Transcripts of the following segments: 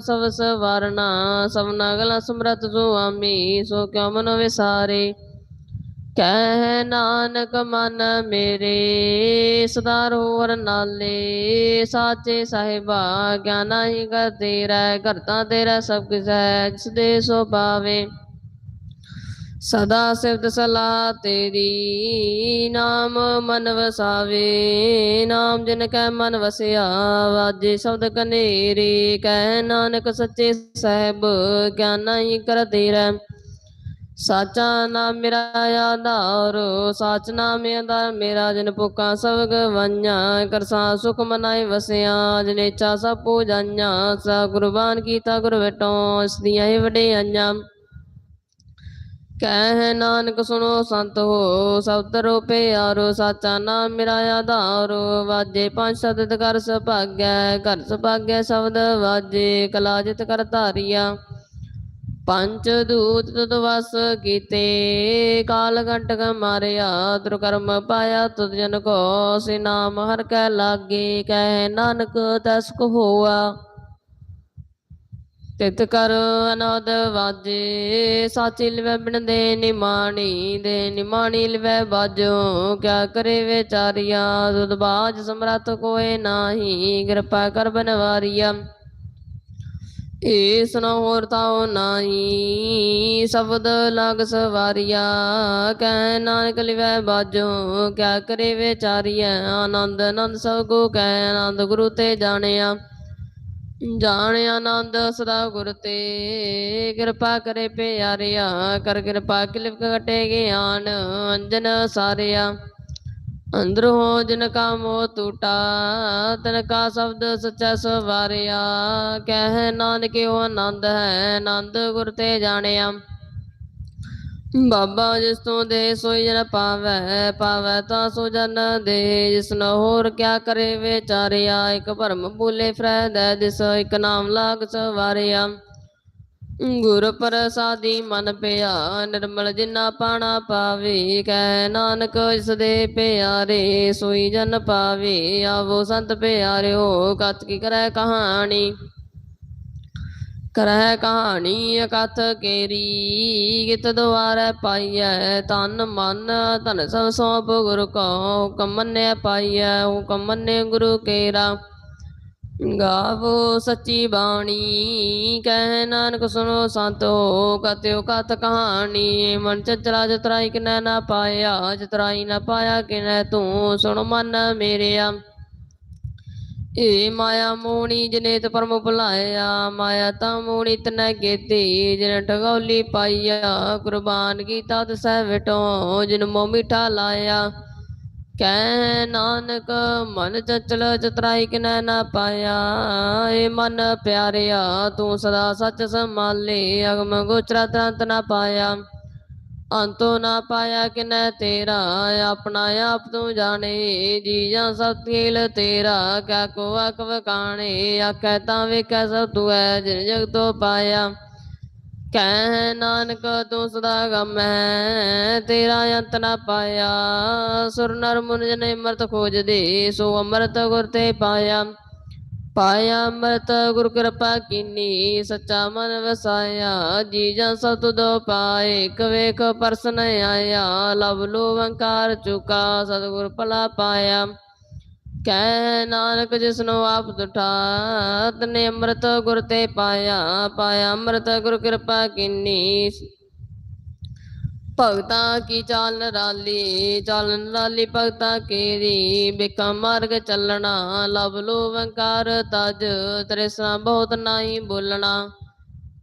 ਸਭ ਸਵਰਨਾ ਸਭਨਾ ਗਲਾ ਸਮਰਤ ਸੁਆਮੀ ਸੋ ਕਿਉ ਮਨੋ ਵਿਸਾਰੇ? ਕਹਿ ਨਾਨਕ ਮਨ ਮੇਰੇ, ਸਦਾ ਰੋਵਰ ਨਾਲੇ, ਸਾਚੇ ਸਾਹਿਬਾ, ਗਿਆਨਾ ਹੀ ਕਰ ਤੇਰਾ ਕਰਤਾ ਤੇਰਾ ਸਭ ਕੁਝ ਹੈ, ਜਿਸ ਦੇ ਸੋ ਪਾਵੇ ਸਦਾ ਸਿਫਤ ਸਲਾਹ ਤੇਰੀ, ਨਾਮ ਮਨ ਵਸਾਵੇ, ਨਾਮ ਜਿਨ ਕੈ ਮਨ ਵਸਿਆ, ਵਾਜੇ ਸ਼ਬਦ ਕਨੇਰੇ, ਕਹਿ ਨਾਨਕ ਸੱਚੇ ਸਾਹਿਬ ਗਿਆਨਾ ਹੀ ਕਰ ਤੇਰਾ ਸਾਚਾ ਨਾਮ ਮੇਰਾ ਆਧਾਰ, ਸਾਚ ਨਾਮ ਆਧਾਰ ਮੇਰਾ, ਜਿਨ ਪੁਕਾ ਸਭ ਗਵਾਈਆਂ ਕਰਸਾ ਸੁਖ ਮਨਾਏ ਵਸਿਆ, ਜਿਨੇ ਚਾ ਸਭ ਪੂਜਾਈਆਂ, ਸਾ ਕੁਰਬਾਨ ਕੀਤਾ ਗੁਰ ਬੇਟੋ ਇਸ ਦੀਆਂ ਹੀ ਵਡਿਆਈਆਂ। ਕਹਿ ਨਾਨਕ ਸੁਣੋ ਸੰਤ ਹੋ ਸ਼ਬਦ ਤਰੋ ਪਿਆਰੋ, ਸਾਚਾ ਨਾਮ ਮੇਰਾ ਆਧਾਰ। ਵਾਜੇ ਪੰਜ ਸਤਿ ਕਰ ਸੁਭਾਗੈ, ਘਰ ਸੁਭਾਗੈ ਸ਼ਬਦ ਵਾਜੇ, ਕਲਾ ਕਰ ਧਾਰੀਆ। ਪੰਜ ਦੂਤ ਤਦ ਵਸ ਕੀਤੇ, ਕਾਲ ਕੰਟਕ ਮਾਰਿਆ ਦੁਰ ਕਰਮ ਪਾਇਆ ਤੁਧ ਜਨ ਕੋ ਸੇ ਨਾਮ ਹਰ ਕੈ ਲਾਗੇ, ਕਹਿ ਨਾਨਕ ਤਸ ਕੋ ਹੋਆ। ਤਿਤ ਕਰ ਅਨਾਦ ਵਾਜੇ, ਸਾਚੀ ਲਿਵੈ ਬਿਨ ਦੇ ਨਿਮਾਣੀ ਦੇ, ਨਿਮਾਣੀ ਲਿਵੈ ਬਾਜੋ, ਕਿਆ ਕਰੇ ਵਿਚਾਰਿਆ, ਸੁਧ ਬਾਜ ਸਮਰਤ ਕੋਏ ਨਾਹੀ, ਕਿਰਪਾ ਕਰ ਬਨਵਾਰੀਆ। ਏ ਸੁਨੋ ਹੋਰ ਤਾਉ ਨਾਹੀ, ਸ਼ਬਦ ਲਗ ਸਵਾਰੀਆ, ਕਹਿ ਨਾਨਕ ਲਿਵੈ ਬਾਜੋ, ਕਿਆ ਕਰੇ ਵਿਚਾਰੀਆ, ਆਨੰਦ ਆਨੰਦ ਸਭ ਕੋ ਕਹਿ, ਆਨੰਦ ਗੁਰੂ ਤੇ ਜਾਣਿਆ। ਜਾਣ ਆਨੰਦ ਸਦਾ ਗੁਰ ਤੇ। ਕਿਰਪਾ ਕਰੇ ਪਿਆਰਿਆ, ਕਰ ਕਿਰਪਾ ਕਿਲਿਪ ਕਟੇ ਗਿਆਨ, ਅੰਜਨ ਸਾਰਿਆ। ਅੰਦਰ ਹੋ ਜਿਨ ਕਾ ਮੋਹ ਟੂਟਾ, ਤਨ ਕਾ ਸ਼ਬਦ ਸੱਚਾ ਸਵਾਰਿਆ। ਕਹਿ ਨਾਨਕਿਓ ਆਨੰਦ ਹੈ, ਆਨੰਦ ਗੁਰ ਤੇ ਜਾਣਿਆ। ਬਾਬਾ ਜਿਸ ਤੋਂ ਦੇ ਸੋਈ ਜਨ ਪਾਵੈ ਪਾਵੈ ਤਾਂ ਸੋ ਜਨ ਦੇ ਜਿਸ ਨ ਹੋਰ ਕਿਆ ਕਰੇ ਵਿਚਾਰਿਆ ਇਕ ਭਰਮ ਭੂਲੇ ਫਰੈਦੈ ਦਿਸ ਇਕ ਨਾਮ ਲਾਗ ਸਵਾਰਿਆ। ਗੁਰ ਪ੍ਰਸਾਦੀ ਮਨ ਪਿਆ, ਨਿਰਮਲ ਜਿਨਾ ਪਾਣਾ ਪਾਵੇ, ਕਹਿ ਨਾਨਕ ਇਸ ਦੇ ਪਿਆਰੇ ਸੋਈ ਜਨ ਪਾਵੇ। ਆਵੋ ਸੰਤ ਪਿਆਰਿਓ, ਕਤ ਕੀ ਕਰੈ ਕਹਾਣੀ। ਕਰਹਿ ਕਹਾਣੀ ਅਕਥ ਕੇਰੀ ਗਿਤ ਦੁਆਰੈ ਪਾਈਐ ਤਨ ਮਨ, ਧਨ ਸਭ ਸੋਪ ਗੁਰ ਕੋ, ਹੁਕਮ ਮੰਨਿਆ ਪਾਈਐ, ਹੁਕਮ ਮੰਨੇ ਗੁਰੂ ਕੇਰਾ। ਗਾਵੋ ਸੱਚੀ ਬਾਣੀ, ਕਹਿ ਨਾਨਕ ਸੁਨੋ ਸੰਤੋ ਕਤਿਓ ਕਤ ਕਹਾਣੀ, ਮਨ ਚਚਰਾ ਜਤਰਾਈ ਕਿਨੈ ਨਾ ਪਾਇਆ, ਜਤਰਾਈ ਨਾ ਪਾਇਆ ਕਿਨੈ ਤੂੰ, ਸੁਣ ਮਨ ਮੇਰਿਆ। ਏ ਮਾਇਆ ਮੋਣੀ ਜਨੇ ਤੇ ਪਰਮ ਭੁਲਾਇਆ, ਮਾਇਆ ਤਾਂ ਮੋਣੀ ਤਨੈ ਕੀਤੀ, ਜਿਨ ਠਗੌਲੀ ਪਾਈਆ, ਕੁਰਬਾਨ ਕੀਤਾ ਤਸੈ ਵਿਟੋ, ਜਿਨ ਮੋ ਮਿਠਾ ਲਾਇਆ। ਕਹਿ ਨਾਨਕ, ਮਨ ਚਚਲ ਚਤਰਾਈ ਕਿਨੈ ਨਾ ਪਾਇਆ। ਏ ਮਨ ਪਿਆਰਿਆ, ਤੂੰ ਸਦਾ ਸੱਚ ਸੰਭਾਲੇ, ਅਗਮ ਗੋਚਰਾ ਤੰਤ ਨਾ ਪਾਇਆ। ਅੰਤੋ ਨਾ ਪਾਇਆ ਕਿਨੈ ਤੇਰਾ, ਆਪਣਾ ਆਪ ਤੂੰ ਜਾਣੇ ਜੀ ਜਾਂ ਸਭ ਤੇਲ ਤੇਰਾ, ਕਾ ਕੋ ਅਕ ਵਕਾਣੇ ਆਖੈ ਤਾਂ ਵੇਖੈ ਸਭ ਤੂੰ ਹੈ ਜਿਨ ਜਗ ਤੋ ਪਾਇਆ। ਕਹਿ ਨਾਨਕ ਤੂੰ ਸਦਾ ਗਮ ਹੈ, ਤੇਰਾ ਅੰਤ ਨਾ ਪਾਇਆ। ਸੁਰ ਨਰ ਮੁਨ ਜਨ ਅਮਰਤ ਖੋਜਦੇ, ਸੋ ਅਮਰਤ ਗੁਰ ਤੇ ਪਾਇਆ। ਪਾਇਆ ਅੰਮ੍ਰਿਤ ਗੁਰ ਕਿਰਪਾ ਕੀਨੀ, ਸੱਚਾ ਮਨ ਵਸਾਇਆ ਜੀ ਜਾਂ ਸਭ ਤੁਦੋ ਪਾਏ ਕਵੇਖ ਪਰਸਨ ਆਇਆ, ਲਵ ਲੋ ਵੰਕਾਰ ਚੁਕਾ, ਸਤਿਗੁਰ ਭਲਾ ਪਾਇਆ। ਕਹਿ ਨਾਨਕ ਜਿਸਨੂੰ ਆਪ ਦੁਠਾ ਤਨੇ ਅੰਮ੍ਰਿਤ ਗੁਰ ਤੇ ਪਾਇਆ ਪਾਇਆ ਅੰਮ੍ਰਿਤ ਗੁਰ ਕਿਰਪਾ ਕੀਨੀ ਭਗਤਾਂ ਕੀ ਚਾਲ ਨਰਾਲੀ? ਚਾਲ ਨਰਾਲੀ ਭਗਤਾਂ ਕੀਰੀ? ਬਿਕਾ ਮਾਰਗ ਚੱਲਣਾ ਲਬ ਲੋ ਵੰਕਾਰ ਤਜ। ਤ੍ਰਿਸ਼ਨਾ ਬਹੁਤ ਨਾਹੀ ਬੋਲਣਾ।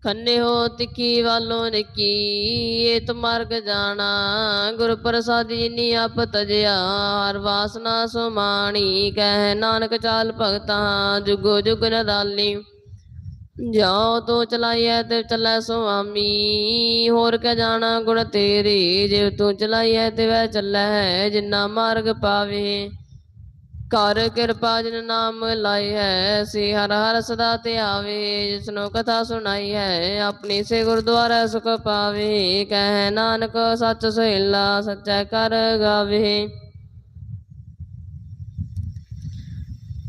ਖੰਨੇ ਹੋ ਤਿੱਖੀ ਵਾਲੋਂ ਨਿੱਕੀ, ਏਤ ਮਾਰਗ ਜਾਣਾ। ਗੁਰ ਪ੍ਰਸਾਦੀ ਜਿਨੀ ਆਪ ਤਜਿਆ, ਹਰ ਵਾਸਨਾ ਸੁਮਾਣੀ ਕਹਿ ਨਾਨਕ ਚਾਲ ਭਗਤਾਂ, ਜੁਗੋ ਜੁਗ ਨਰਾਲੀ। ਜਾਉ ਤੋ ਚਲਾਈਐ ਤੇ ਚੱਲੈ ਸੁਆਮੀ, ਹੋਰ ਕੈ ਜਾਣਾ ਗੁਣ ਤੇਰੇ? ਜੇ ਤੂੰ ਚਲਾਈਐ ਤੇ ਵੈ ਚੱਲੈ, ਜਿੰਨਾ ਮਾਰਗ ਪਾਵੇ। ਕਰ ਕਿਰਪਾ ਜਿਨ ਨਾਮ ਲਾਈ ਹੈ ਸੇ ਹਰ ਹਰ ਸਦਾ ਤੇ ਆਵੇ। ਜਿਸਨੂੰ ਕਥਾ ਸੁਣਾਈ ਹੈ ਆਪਣੀ ਸੇ ਗੁਰਦੁਆਰਾ ਸੁਖ ਪਾਵੇ। ਕਹਿ ਨਾਨਕ ਸੱਚ ਸੋਹਿਲਾ, ਸੱਚਾ ਕਰ ਗਾਵੇ।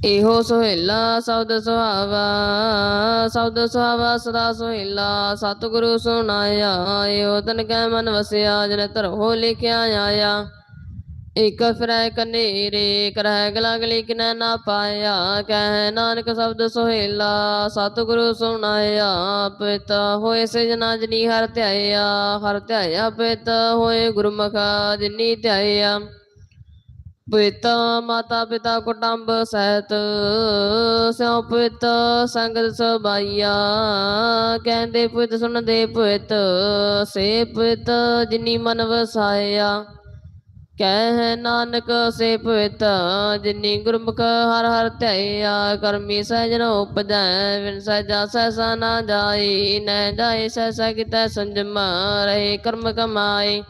ਇਹੋ ਸੁਹੇਲਾ ਸ਼ਬਦ ਸੁਹਾਵਾ ਸ਼ਬਦ ਸੁਹਾਵਾ ਸਦਾ ਸੁਹੇਲਾ, ਸਤਿਗੁਰੂ ਸੁਣਾਇਆ, ਇਹੋ ਤਨ ਕੈ ਮਨ ਵਸਿਆ, ਜਨ ਧਰੋ ਲਿਖਿਆ ਆਇਆ। ਇਕ ਫਿਰੈ ਕਨੇਰੇ, ਕਰਹਿ ਗਲਾ ਕਿਨੈ ਨਾ ਪਾਇਆ, ਕਹਿ ਨਾਨਕ ਸ਼ਬਦ ਸੁਹੇਲਾ, ਸਤਿਗੁਰੂ ਸੁਣਾਇਆ, ਪਿਤ ਹੋਏ ਸਜਣਾ ਜਨੀ ਹਰ ਧਿਆਇਆ ਹਰ ਧਿਆਇਆ ਪਿਤ ਹੋਏ ਗੁਰਮੁਖ ਜਿਨੀ ਧਿਆਇਆ। ਪਿਤਾ ਮਾਤਾ ਪਿਤਾ ਕੁਟੰਬ ਸਹਿਤ, ਸਿਉ ਪਿਤ ਸੰਗਤ ਸਬਾਈਆ। ਕਹਿੰਦੇ ਪਿਤ ਸੁਣਦੇ ਪਿਤ, ਸੇ ਪਿਤ ਜਿਨੀ ਮਨ ਵਸਾਇਆ। ਕਹਿ ਨਾਨਕ ਸੇ ਪਿਤ ਜਿਨੀ ਗੁਰਮੁਖ ਹਰ ਹਰ ਧਿਆਇਆ ਕਰਮੀ ਸਹਿਜਨ ਉਪਜੈ ਵਿਨ ਸਹਿਜਾ ਸਹਿਸਾ ਨਾ ਜਾਈ ਨੈ ਜਾਏ ਸਹਿਸਾ ਕਿਤੈ ਸੰਜਮ, ਰਹੇ ਕਰਮ ਕਮਾਏ।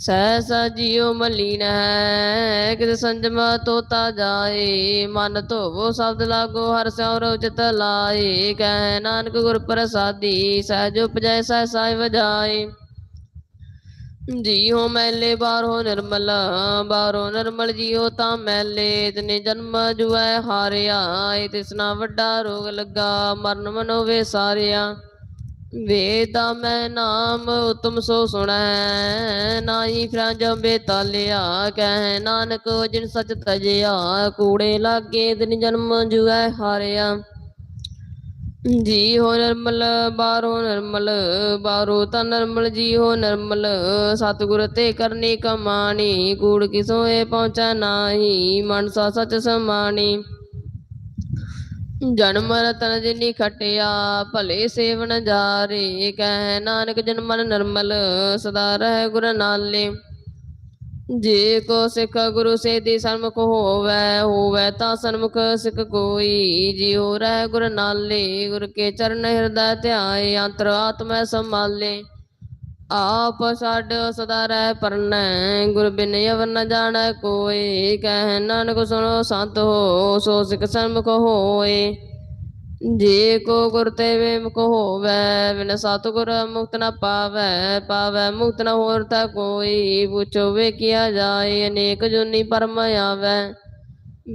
ਸਹਿਸਾ ਜਿਉ ਮਲੀਨ ਹੈ, ਕਿਤ ਸੰਜਮ ਤੋਤਾ ਜਾਏ, ਮਨ ਧੋਵੋ ਸ਼ਬਦ ਲਾਗੋ, ਹਰ ਸਿਉ ਰੋਚਿਤ ਲਾਏ, ਕਹਿ ਨਾਨਕ ਗੁਰ ਪ੍ਰਸਾਦੀ, ਸਹਿਜ ਉਪਜੈ, ਸਹਿਸਾ ਵਜਾਏ। ਜੀਉ ਮੈਲੇ, ਬਾਹਰੋਂ ਨਿਰਮਲ ਬਾਹਰੋਂ ਨਿਰਮਲ ਜੀਉ ਤਾਂ ਮੈਲੇ ਤਨੇ ਜਨਮ ਜੁਐ ਹਾਰਿਆ ਏ ਤਿਸਨਾ ਵੱਡਾ ਰੋਗ ਲੱਗਾ, ਮਰਨ ਮਨੋਵੇ ਸਾਰਿਆ। ਵੇਦਾ ਮੈਂ ਨਾਮ ਉਤਮ ਸੋ ਸੁਣੈ, ਨਾਹੀ ਫਿਰਾਂ ਜੰਬੇ ਕਹਿ, ਨਾਨਕ ਜਿਨ ਸਚ ਤਜਿਆ, ਕੂੜੇ ਲਾਗੇ ਦਿਨ ਜਨਮ ਜੁਐ ਹਾਰਿਆ। ਜੀ ਹੋ ਨਿਰਮਲ ਬਾਰੋ ਨਿਰਮਲ ਬਾਰੋ ਤਾਂ ਨਿਰਮਲ ਜੀ ਹੋ ਨਿਰਮਲ, ਸਤਿਗੁਰ ਤੇ ਕਰਨੀ ਕਮਾਣੀ, ਕੂੜ ਕਿਸੋਏ ਪਹੁੰਚੈ ਨਾਹੀ, ਮਨਸਾ ਸਚ ਸਮਾਣੀ। ਜਨਮ ਰਤਨ ਜਿਨੀ ਖਟਿਆ, ਭਲੇ ਸੇਵਨ ਜਾਰੇ, ਕਹਿ ਨਾਨਕ ਜਨ ਮਨ ਨਿਰਮਲ, ਸਦਾ ਰਹਿ ਗੁਰ ਨਾਲੇ। ਜੇ ਕੋ ਸਿੱਖ ਗੁਰੂ ਸੇਤੀ ਸਨਮੁਖ ਹੋਵੈ ਹੋਵੈ ਤਾਂ ਸਨਮੁਖ ਸਿੱਖ ਕੋਈ। ਜਿਉ ਰਹਿ ਗੁਰ ਨਾਲੇ, ਗੁਰ ਕੇ ਚਰਨ ਹਿਰਦੈ ਧਿਆਏ, ਅੰਤਰ ਆਤਮੈ ਸੰਭਾਲੇ। ਆਪ ਛੱਡ ਸਦਾ ਰਹਿ ਪਰਨੈ, ਗੁਰ ਬਿਨ ਅਵਰ ਨ ਜਾਣੈ ਕੋਈ ਕਹਿ ਨਾਨਕ ਸੁਣੋ ਸੰਤ ਹੋ, ਸੋ ਸਿੱਖ ਸਨਮੁਖ ਹੋਏ। ਜੇ ਕੋ ਗੁਰ ਤੇ ਵੇਮੁਖ ਹੋਵੈ, ਬਿਨ ਸਤਿਗੁਰ ਮੁਕਤ ਨ ਪਾਵੈ ਪਾਵੈ ਮੁਕਤ ਨ ਹੋਰ ਤਾ ਕੋਈ। ਪੁੱਛੋ ਵੇਖਿਆ ਜਾਏ, ਅਨੇਕ ਜੁਨੀ ਪਰਮ ਆਵੈ।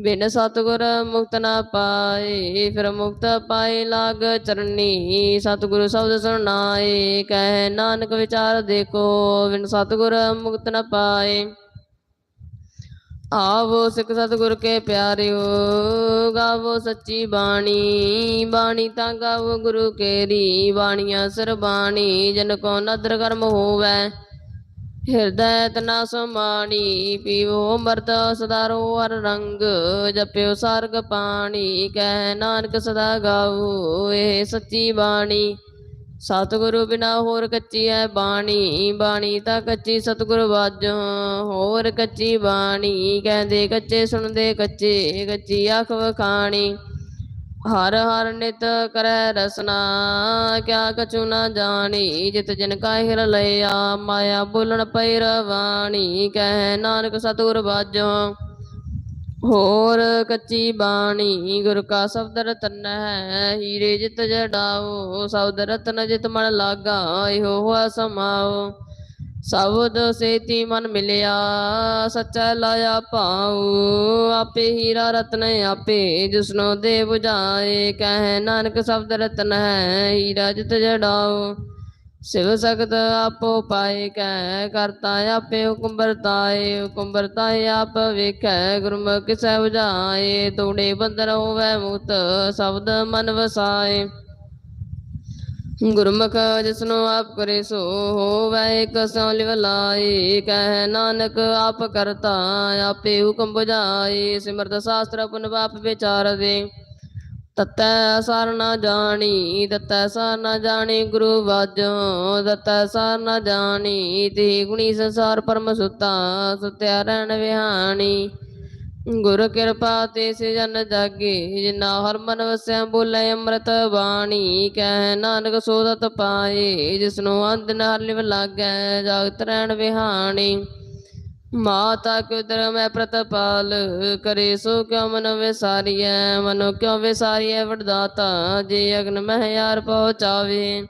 ਬਿਨ ਸਤਿਗੁਰ ਮੁਕਤ ਨ ਪਾਏ, ਫਿਰ ਮੁਕਤ ਪਾਏ ਲਾਗ ਚਰਨੀ। ਸਤਿਗੁਰ ਸ਼ਬਦ ਸੁਣਾਏ, ਕਹਿ ਨਾਨਕ ਵਿਚਾਰ ਦੇਖੋ, ਬਿਨ ਸਤਿਗੁਰ ਮੁਕਤ ਨਾ ਪਾਏ। ਆਵੋ ਸਿੱਖ ਸਤਿਗੁਰ ਕੇ ਪਿਆਰਿਓ, ਗਾਵੋ ਸੱਚੀ ਬਾਣੀ। ਬਾਣੀ ਤਾਂ ਗਾਵੋ ਗੁਰੂ ਕੇਰੀ, ਬਾਣੀਆਂ ਸਰਬਾਣੀ ਜਨ ਕੋ ਨਦਰ ਕਰਮ ਹੋਵੈ। ਹਿਰਦੈ ਤਨਾ ਸਮਾਣੀ ਪੀਵੋ ਅੰਮ੍ਰਿਤ ਸਦਾ ਰੋ ਹਰ ਰੰਗ, ਜਪਿਓ ਸਰਗ ਪਾਣੀ, ਕਹਿ ਨਾਨਕ ਸਦਾ ਗਾਵੋ ਇਹ ਸੱਚੀ ਬਾਣੀ। ਸਤਿਗੁਰੂ ਬਿਨਾ ਹੋਰ ਕੱਚੀ ਹੈ ਬਾਣੀ ਬਾਣੀ ਤਾਂ ਕੱਚੀ ਸਤਿਗੁਰੂ ਬਾਝੋਂ, ਹੋਰ ਕੱਚੀ ਬਾਣੀ, ਕਹਿੰਦੇ ਕੱਚੇ ਸੁਣਦੇ ਕੱਚੇ, ਕੱਚੀ ਅੱਖ ਵਖਾਣੀ। ਹਰ ਹਰ ਨਿਤ ਕਰੈ ਰਸਨਾ, ਕਿਆ ਕਛੂ ਨਾ ਜਾਣੀ, ਜਿਤ ਜਿਨ ਕਾ ਲਿਆ ਮਾਇਆ ਬੋਲਣ ਪਈ ਰਵਾਣੀ, ਕਹਿ ਨਾਨਕ ਸਤਿਗੁਰ ਬਾਝੋਂ। ਹੋਰ ਕੱਚੀ ਬਾਣੀ, ਗੁਰ ਕਾ ਸ਼ਬਦ ਰਤਨ ਹੈ, ਹੀਰੇ ਜਿਤ ਜੜਾਓ ਸ਼ਬਦ ਰਤਨ ਜਿਤ ਮਨ ਲਾਗਾ, ਇਹੋ ਹੋਆ ਸਮਾਓ। ਸ਼ਬਦ ਸੇਤੀ ਮਨ ਮਿਲਿਆ, ਸੱਚਾ ਲਾਇਆ ਭਾਉ, ਆਪੇ ਹੀਰਾ ਰਤਨ ਆਪੇ ਜਿਸਨੋ ਦੇ 부ਝਾਏ ਕਹਿ ਨਾਨਕ ਸ਼ਬਦ ਰਤਨ ਹੈ, ਹੀਰਾ ਜਿਤ ਜੜਾਓ ਸਿਵ ਸਗਤ ਆਪੋ ਪਾਏ, ਕਹਿ ਕਰਤਾ ਆਪੇ ਹੁਕਮ ਵਰਤਾਏ ਹੁਕਮ ਵਰਤਾਏ ਆਪ ਵੇਖੈ, ਗੁਰਮੁਖ ਕਿਸੈ 부ਝਾਏ ਤੋੜੇ ਬੰਦਰ ਹੋਵੈ ਮੁਕਤ ਸ਼ਬਦ ਮਨ ਵਸਾਏ। ਗੁਰਮੁਖ ਜਿਸਨੂੰ ਆਪ ਕਰੇ ਸੋ ਹੋਵੈ ਇਕ ਸੋ ਲਿਵ ਕਹਿ ਨਾਨਕ ਆਪ ਕਰਤਾ ਆਪੇ ਹੁਕਮ 부ਝਾਏ ਸਿਮਰਤ ਸ਼ਾਸਤਰ ਪੁਨ ਬਾਪ ਵਿਚਾਰ ਦੇ ਤਤੈ ਸਰ ਨਾ ਜਾਣੀ, ਤਤੈ ਸਰ ਨਾ ਜਾਣੀ ਗੁਰੂ ਵਾਜੋ, ਤਤੈ ਸਰ ਨਾ ਜਾਣੀ ਤੇ ਗੁਣੀ ਸੰਸਾਰ ਪਰਮ ਸੁਤਾ, ਸੁਤਿਆ ਰਹਿਣ ਵਿਹਾਣੀ। ਗੁਰ ਕਿਰਪਾ ਤੇ ਸੇ ਜਾਗੇ ਜਿਨਾ ਹਰ ਮਨ ਵਸਿਆ ਬੋਲੇ ਅੰਮ੍ਰਿਤ ਬਾਣੀ। ਕਹਿ ਨਾਨਕ ਸੋਦਤ ਪਾਏ, ਜਿਸਨੂੰ ਅੰਧ ਨਾਲ ਲਿਵ ਲਾਗੈ, ਜਾਗਤ ਰਹਿਣ ਵਿਹਾਣੀ। ਮਾਤਾ ਕਿਉ ਮੈਂ ਪ੍ਰਤਪਾਲ, ਕਰੇ ਸੋ ਕਿਉ ਮਨ ਵਿਸਾਰੀਐ? ਮਨੋ ਕਿਉ ਵਿਸਾਰੀਐ ਵਡਦਾਤਾ? ਜੇ ਅਗਨ ਮਹਿ ਯਾਰ ਪਹੁੰਚਾਵੇ।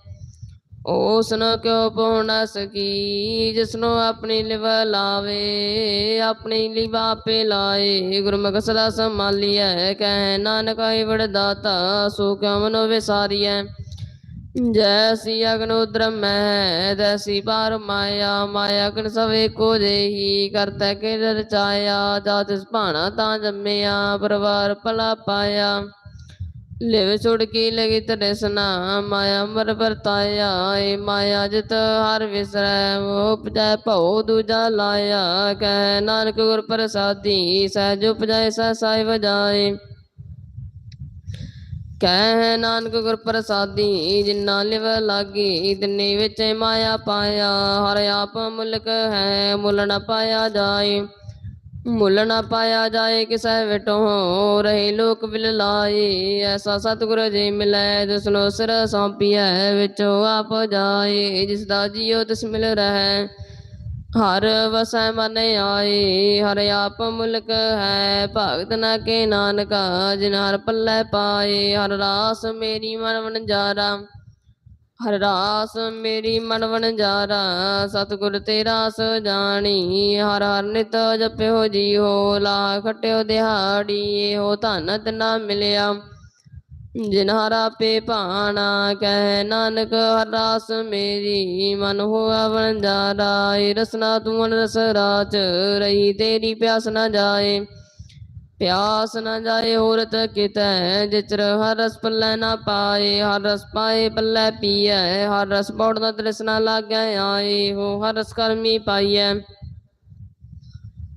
ਉਸਨੂੰ ਕਿਉ ਪਹੁ ਸਕੀ ਜਿਸਨੂੰ ਆਪਣੀ ਲਿਵ ਲਾਵੇ, ਆਪਣੀ ਲਿਵ ਆਪੇ ਲਾਏ। ਗੁਰਮੁਖ ਸਦਾ ਸੰਭਾਲੀਐ, ਕਹਿ ਨਾਨਕ ਆਈ ਵਡ ਸੋ ਕਿਉ ਮਨੋ ਵਿਸਾਰੀਐ। ਜੈਸੀ ਅਗਨ ਉਦਰ ਮਹਿ ਤੈਸੀ ਪਾਰ ਮਾਇਆ ਮਾਇਆ ਕਨ ਸਵੇ ਕੋ ਦੇਹੀ ਕਰਤਾ ਕੇ ਰਚਾਇਆ ਜਾ ਤਿਸ ਭਾਣਾ ਤਾਂ ਜੰਮਿਆ, ਪਰਵਾਰ ਭਲਾ ਪਾਇਆ। ਲਿਵ ਛੁੜ ਕੀ ਲਗੀ ਤ੍ਰਿਸ਼ਨਾ ਮਾਇਆ ਮਰ ਵਰਤਾਇਆ, ਏ ਮਾਇਆ ਜਿਤ ਹਰ ਵਿਸਰੈ ਉਪਜੈ ਭਉ ਦੂਜਾ ਲਾਇਆ। ਕਹਿ ਨਾਨਕ ਗੁਰ ਪ੍ਰਸਾਦੀ, ਸਹਿਜ ਉਪਜੈ, ਸਹਿ ਵਜਾਏ ਕਹਿ ਨਾਨਕ ਗੁਰ ਪ੍ਰਸਾਦੀ, ਜਿਨਾ ਲਿਵ ਲਾਗੀ, ਤਿੰਨੇ ਵਿੱਚ ਮਾਇਆ ਪਾਇਆ। ਹਰ ਆਪ ਮੁਲਕ ਹੈ, ਮੁੱਲ ਨ ਪਾਇਆ ਜਾਏ। ਮੁੱਲ ਨਾ ਪਾਇਆ ਜਾਏ ਕਿਸੈ ਵਿਟੋ, ਰਹੇ ਲੋਕ ਬਿਲ ਲਾਏ। ਐਸਾ ਸਤਿਗੁਰ ਜੀ ਮਿਲੈ, ਜਿਸਨੋ ਸਿਰ ਸੌਂਪੀਐ, ਵਿੱਚੋ ਆਪ ਜਾਏ। ਜਿਸ ਦਾ ਜੀਉ ਤਿਸ ਮਿਲ ਰਹਿ, ਹਰ ਵਸੈ ਮਨ ਆਏ। ਹਰ ਆਪ ਮੁਲਕ ਹੈ, ਭਗਤ ਨਾ ਕੇ ਨਾਨਕਾ ਜਿਨ ਹਰ ਪੱਲੇ ਪਾਏ। ਹਰ ਰਾਸ ਮੇਰੀ ਮਨ ਵਣਜਾਰਾ ਹਰ ਰਾਸ ਮੇਰੀ ਮਨ ਵਣਜਾਰਾ ਸਤਿਗੁਰ ਤੇ ਰਾਸ ਜਾਣੀ। ਹਰ ਹਰ ਨਿਤ ਜਪਿਓ ਜੀਓ ਲਾ ਖਟਿਓ ਦਿਹਾੜੀ, ਇਹੋ ਧਨ ਨਾ ਮਿਲਿਆ। ਜਿਨ ਹਰਾ ਪੇ ਭਾਣਾ, ਕਹਿ ਨਾਨਕ, ਹਰ ਰਾਸ ਮੇਰੀ ਮਨ ਹੋਆ ਵਣਜਾਰਾ ਏ ਰਸਨਾ ਤੂੰ ਅਨ ਰਸ ਰਾਚ ਰਹੀ ਤੇਰੀ ਪਿਆਸ ਨਾ ਜਾਏ। ਪਿਆਸ ਨਾ ਜਾਏ ਹੋਰਤ ਕਿਤੈ? ਜਿਚਰ ਹਰ ਰਸ ਪੱਲੇ ਨਾ ਪਾਏ, ਹਰ ਰਸ ਪਾਏ ਪੱਲੇ ਪੀਐ, ਹਰ ਰਸ ਬੋੜਨਾ ਦਾ ਤ੍ਰਿਸ਼ਨਾ ਲਾਗੈ ਆਏ, ਹੋ ਹਰ ਰਸ ਕਰਮੀ ਪਾਈਐ।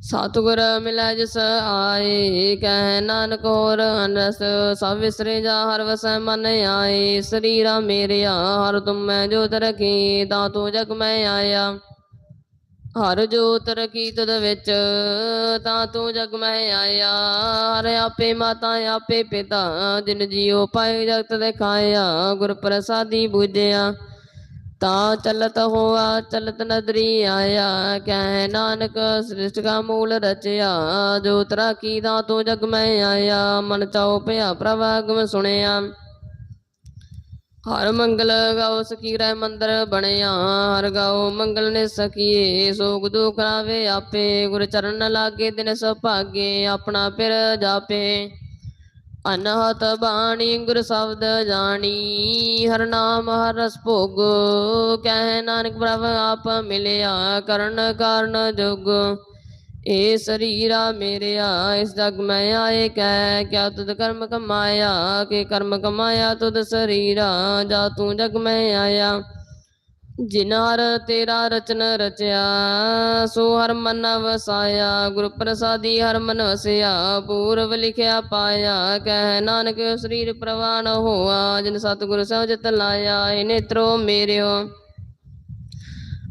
ਸਤਿਗੁਰ ਮਿਲੈ ਜਿਸ ਆਏ, ਕਹਿ ਨਾਨਕ ਹੋਰ ਅਨਰਸ, ਸਭ ਵਿਸਰੇ ਜਾ ਹਰ ਵਸੈ ਮਨ ਆਏ। ਸਰੀਰਾ ਮੇਰਿਆ, ਹਰ ਤੁਮ ਮੈਂ ਜੋਤ ਰਖੀ ਤਾਂ ਤੂੰ ਜਗ ਮੈਂ ਆਇਆ। ਹਰ ਜੋਤ ਰਖੀ ਤਦ ਵਿੱਚ, ਤਾਂ ਤੂੰ ਜਗ ਮੈਂ ਆਇਆ। ਹਰ ਆਪੇ ਮਾਤਾ ਆਪੇ ਪਿਤਾ, ਜਿਨ ਜੀਉ ਪਾਏ ਜਗਤ ਦਿਖਾਇਆ ਗੁਰ ਪ੍ਰਸਾਦੀ ਬੁਝਿਆ। ਤਾ ਚਲਤ ਹੋਆ, ਚਲਤ ਨਦਰੀ ਆਇਆ, ਕਹਿ ਨਾਨਕ ਸ੍ਰਿਸ਼ਟ ਕਾ ਮੂਲ ਰਚਿਆ। ਜੋ ਤਰਾ ਕੀ ਦਾ ਤੂੰ ਜਗ ਮੈਂ ਆਇਆ। ਮਨ ਚਾਉ ਭਇਆ ਪ੍ਰਭ ਆਗਮ ਸੁਣਿਆ। ਹਰ ਮੰਗਲ ਗਾਓ ਸਕੀਰੈ ਮੰਦਰ ਬਣਿਆ, ਹਰ ਗਾਓ ਮੰਗਲ ਨੇ ਸਕੀਏ, ਸੋਗ ਦੁਖ ਕਰਾਵੇ ਆਪੇ, ਗੁਰ ਚਰਨ ਲਾਗੇ ਦਿਨ ਸੁਭਾਗੇ, ਆਪਣਾ ਪਿਰ ਜਾਪੇ। ਅਨਹਤ ਬਾਣੀ ਗੁਰ ਸ਼ਬਦ ਜਾਣੀ, ਹਰ ਨਾਮ ਹਰ ਰਸ ਭੋਗ, ਕਹਿ ਨਾਨਕ ਪ੍ਰਭ ਆਪ ਮਿਲਿਆ, ਕਰਨ ਕਾਰਨ ਜੁਗ। ਏ ਸਰੀਰਾ ਮੇਰਿਆ, ਇਸ ਜਗ ਮੈਂ ਆਏ ਕਹਿ, ਕਿਆ ਤੁਧ ਕਰਮ ਕਮਾਇਆ, ਕੇ ਕਰਮ ਕਮਾਇਆ ਤੁਧ ਸਰੀਰਾ, ਜਾ ਤੂੰ ਜਗ ਮੈਂ ਆਇਆ। ਜਿਨ ਤੇਰਾ ਰਚਨ ਰਚਿਆ, ਸੋ ਹਰ ਮਨ ਵਸਾਇਆ, ਗੁਰ ਪ੍ਰਸਾਦੀ ਹਰ ਮਨ ਵਸਿਆ, ਪੂਰਵ ਲਿਖਿਆ ਪਾਇਆ, ਕਹਿ ਨਾਨਕ ਸਰੀਰ ਪ੍ਰਵਾਨ ਹੋਆ, ਜਿਨ ਸਤਿਗੁਰ ਸਹਿਜਤ ਲਾਇਆ ਏ ਨੇਤਰੋ ਮੇਰਿਓ।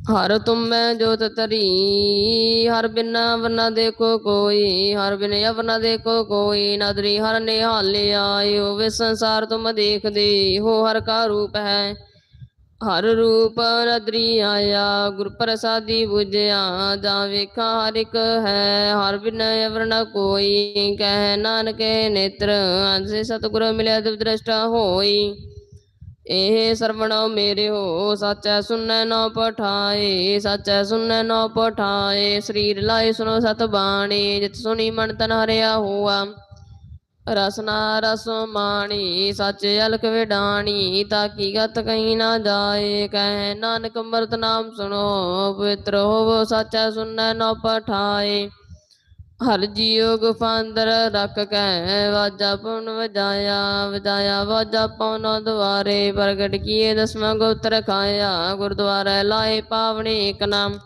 ਹਰ ਤੁਮ ਮੈਂ ਜੋਤ ਤਰੀ ਹਰ ਬਿਨਾ ਵਰਨਾ ਦੇਖੋ ਕੋਈ, ਹਰ ਬਿਨ ਅਵਰਨਾ ਦੇਖੋ ਕੋਈ, ਨਦਰੀ ਹਰ ਨਿਹਾਲੇ ਓ ਵੇ ਸੰਸਾਰ ਤੁਮ ਦੇਖਦੇ, ਹੋ ਹਰ ਕਾ ਰੂਪ ਹੈ। ਹਰ ਰੂਪ ਨਦਰੀ ਆਇਆ, ਗੁਰ ਪ੍ਰਸਾਦੀ 부ਜਿਆ ਜਾ ਵੇਖਾ ਹਰ ਇੱਕ ਹੈ, ਹਰ ਬਿਨ ਅਵਰਨਾ ਕੋਈ, ਕਹਿ ਨਾਨਕੇ ਨੇਤਰ ਅੰਸੇ ਸਤਿਗੁਰ ਮਿਲਿਆ ਦਿਵ ਦ੍ਰਿਸ਼ਟਾ ਹੋਈ। ਇਹ ਸਰਵਣੋ ਮੇਰੇ ਹੋ ਸੱਚੈ ਸੁਨੈ ਨੋ ਪਠਾਏ, ਸੱਚੈ ਸੁਨੈ ਨੋ ਪਠਾਏ। ਸਰੀਰ ਲਾਏ ਸੁਨੋ ਸਤ ਬਾਣੀ, ਜਿਤ ਸੁਣੀ ਮਨ ਤਨ ਹਰਿਆ ਹੋਆ। ਰਸਨਾ ਰਸੋ ਮਾਣੀ, ਸੱਚ ਅਲਖ ਵਿਡਾਣੀ ਤਾਕੀ ਗਤ ਕਹੀ ਨਾ ਜਾਏ। ਕਹਿ ਨਾਨਕ ਅੰਮ੍ਰਿਤ ਨਾਮ ਸੁਣੋ ਪਵਿੱਤਰ ਹੋਵੋ ਸੱਚਾ ਸੁਨੈ ਨੋ ਪਠਾਏ। ਹਰ ਜੀਉ ਗੁਫਾਂਦਰ ਅੰਦਰ ਰੱਖ ਕੇ ਵਾਜਾ ਪੁਨ ਵਜਾਇਆ ਵਜਾਇਆ ਵਾਜਾ ਪਉਨ ਦੁਆਰੇ ਪ੍ਰਗਟ ਕੀਏ ਦਸਵਾਂ ਗੁਪਤ ਰਖਾਇਆ ਗੁਰਦੁਆਰੇ ਲਾਏ ਪਾਵਨੇ ਇਕ ਨਾਮ।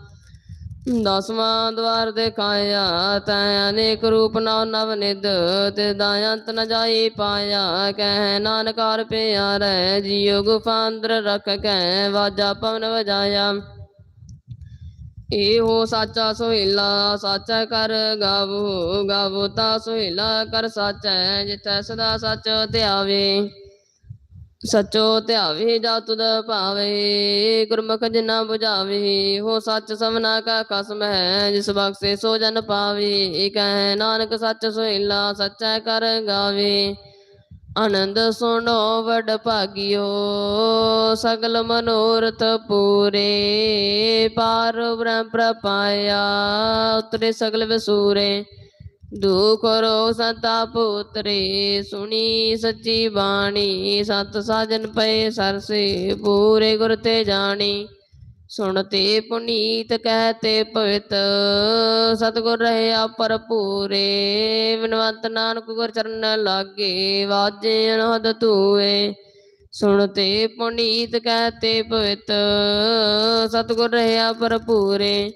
ਦਸਵਾਂ ਦਵਾਰ ਦਿਖਾਇਆ, ਤੈ ਅਨੇਕ ਰੂਪ ਨਵ ਨਵ ਨਿਦ ਤੇ ਦਾ ਅੰਤ ਨ ਜਾਈ ਪਾਇਆ। ਕਹਿ ਨਾਨਕਾਰ ਪਿਆਰੈ, ਜੀਉ ਗੁਫਾਂਦਰ ਅੰਦਰ ਰੱਖ ਕੇ ਵਾਜਾ ਪਵਨ ਵਜਾਇਆ। ਇਹੋ ਸਾਚਾ ਸੋਹਿਲਾ, ਸਾਚਾ ਕਰ ਗਾਵੋ ਗਾਵੋ ਤਾ ਸੋਹਿਲਾ, ਕਰ ਸਾਚੈ ਜਿਤੈ ਸਦਾ ਸੱਚ ਧਿਆਵੇ। ਸਚੋ ਧਿਆਵੇ ਜਾ ਤੁਧ ਭਾਵੇ, ਗੁਰਮੁਖ ਜਿਨਾ 부ਝਾਵੇ ਹੋ ਸੱਚ ਸਭਨਾ ਕਾ ਕਸਮ ਹੈ, ਜਿਸ ਬਖਸ਼ੇ ਸੋ ਜਨ ਪਾਵੇ। ਕਹਿ ਨਾਨਕ ਸੱਚ ਸੋਹਿਲਾ, ਸਚੈ ਕਰ ਗਾਵੇ। ਆਨੰਦ ਸੁਣੋ ਵਡ ਭਾਗਿਓ, ਸਗਲ ਮਨੋਰਥ ਪੂਰੇ। ਪਾਰ ਬ੍ਰਹਮ ਪ੍ਰਪਾਇਆ ਉਤਰੇ ਸਗਲ ਵਿਸੂਰੇ। ਦੁਖ ਰੋ ਸੰਤਾ ਪੁੱਤਰੇ, ਸੁਣੀ ਸੱਚੀ ਬਾਣੀ। ਸਤ ਸਾਜਨ ਪਏ ਸਰਸੇ, ਪੂਰੇ ਗੁਰ ਤੇ ਜਾਣੀ। ਸੁਣਤੇ ਪੁਨੀਤ ਕਹਤੇ ਪਵਿੱਤ, ਸਤਿਗੁਰ ਰਹਿਆ ਭਰਪੂਰੇ ਬਿਨਵੰਤ ਨਾਨਕ ਗੁਰ ਚਰਨ ਲਾਗੇ, ਵਾਜੇ ਅਨਹਦ ਤੂਏ ਸੁਣਤੇ ਪੁਨੀਤ ਕਹਤੇ ਪਵਿੱਤ, ਸਤਿਗੁਰ ਰਹਿਆ ਭਰਪੂਰੇ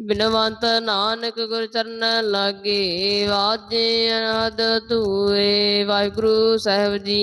ਬਿਨਵੰਤ ਨਾਨਕ ਗੁਰ ਚਰਨ ਲਾਗੇ, ਵਾਜੇ ਅਨਹਦ ਧੂਏ। ਵਾਹਿਗੁਰੂ ਸਾਹਿਬ ਜੀ।